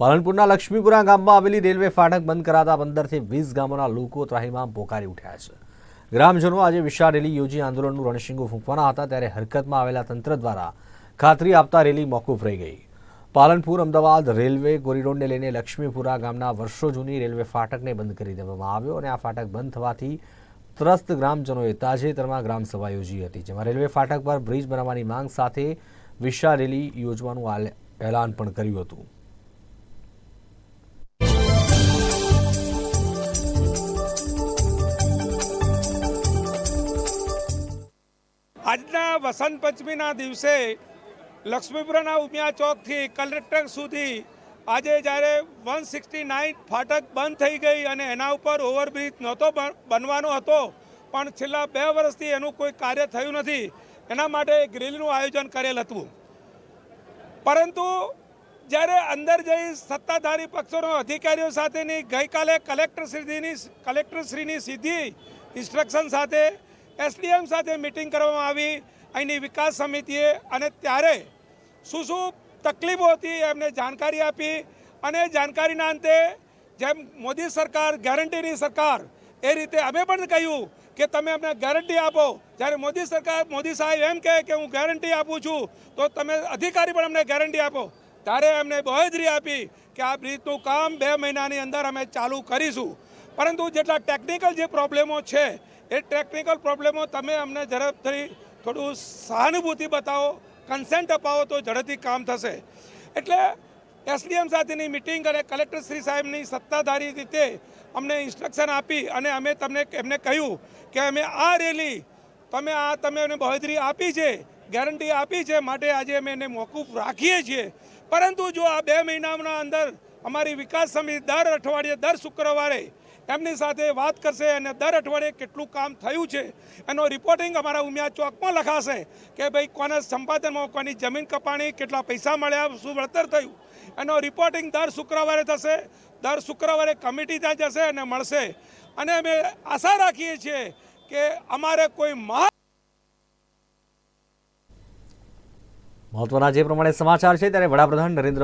પાલનપુરના લક્ષ્મીપુરા ગામમાં આવેલી રેલવે ફાટક બંધ કરાતા પંદરથી વીસ ગામોના લોકો ત્રાહીમામ પોકારી ઉઠ્યા છે. ગ્રામજનો આજે વિશાળ રેલી યોજી આંદોલનનું રણશીંગો ફૂંકવાના હતા ત્યારે હરકતમાં આવેલા તંત્ર દ્વારા ખાતરી આપતા રેલી મોકૂફ રહી ગઈ. પાલનપુર, અમદાવાદ રેલવે કોરિડોરને લઈને લક્ષ્મીપુરા ગામના વર્ષો જૂની રેલવે ફાટકને બંધ કરી દેવામાં આવ્યો અને આ ફાટક બંધ થવાથી ત્રસ્ત ગ્રામજનોએ તાજેતરમાં ગ્રામસભા યોજી હતી, જેમાં રેલવે ફાટક પર બ્રિજ બનાવવાની માંગ સાથે વિશાળ રેલી યોજવાનું એલાન પણ કર્યું હતું. આજના વસંત પંચમીના દિવસે લક્ષ્મીપુરાના ઉમિયા ચોકથી કલેક્ટર સુધી આજે જ્યારે વન સિક્સટી નાઇન ફાટક બંધ થઈ ગઈ અને એના ઉપર ઓવરબ્રિજ નહોતો બન- બનવાનો હતો, પણ છેલ્લા બે વર્ષથી એનું કોઈ કાર્ય થયું નથી. એના માટે એક રેલીનું આયોજન કરેલ હતું. પરંતુ જ્યારે અંદર જઈ સત્તાધારી પક્ષોના અધિકારીઓ સાથેની ગઈકાલે કલેક્ટરશ્રીની કલેક્ટરશ્રીની સીધી ઇન્સ્ટ્રક્શન સાથે એસડીએમ સાથે મિટિંગ કરવામાં આવી, અહીંની વિકાસ સમિતિએ અને ત્યારે શું શું તકલીફો હતી એમને જાણકારી આપી અને જાણકારીના અંતે જેમ મોદી સરકાર, ગેરંટીની સરકાર, એ રીતે અમે પણ કહ્યું કે તમે અમને ગેરંટી આપો. જ્યારે મોદી સરકાર, મોદી સાહેબ એમ કહે કે હું ગેરંટી આપું છું, તો તમે અધિકારી પણ અમને ગેરંટી આપો. ત્યારે એમને બાંહેધરી આપી કે આ બ્રિજનું કામ બે મહિનાની અંદર અમે ચાલુ કરીશું. પરંતુ જેટલા ટેકનિકલ જે પ્રોબ્લેમો છે એ ટેકનિકલ પ્રોબ્લેમો તમે અમને ઝડપથી થોડું સહાનુભૂતિ બતાવો કન્સેન્ટ અપાવો તો ઝડપથી કામ થશે. એટલે એસડીએમ સાથેની મિટિંગ અને કલેક્ટર શ્રી સાહેબની સત્તાધારી રીતે અમને ઇન્સ્ટ્રક્શન આપી અને અમે તમને એમને કહ્યું કે અમે આ રેલી તમે આ તમે એને બહોદરી આપી છે ગેરંટી આપી છે, માટે આજે અમે એને મોકૂફ રાખીએ છીએ. પરંતુ જો આ બે મહિનાના અંદર અમારી વિકાસ સમિતિ દર અઠવાડિયે, દર શુક્રવારે એમની સાથે વાત કરશે અને દર અઠવાડિયે કેટલું કામ થયું છે. એનો રિપોર્ટિંગ અમારા ઉમિયા ચોકમાં લખાશે કે ભાઈ કોના સંપાદનમાં, કોની જમીન કપાણી, કેટલા પૈસા મળ્યા, શું વળતર થયું. એનો રિપોર્ટિંગ દર શુક્રવારે થશે, દર શુક્રવારે કમિટી ત્યાં જશે અને મળશે. અને અમે આશા રાખીએ છીએ કે અમારે કોઈ મહા મહત્વના જે પ્રમાણે સમાચાર છે, ત્યારે વડાપ્રધાન નરેન્દ્ર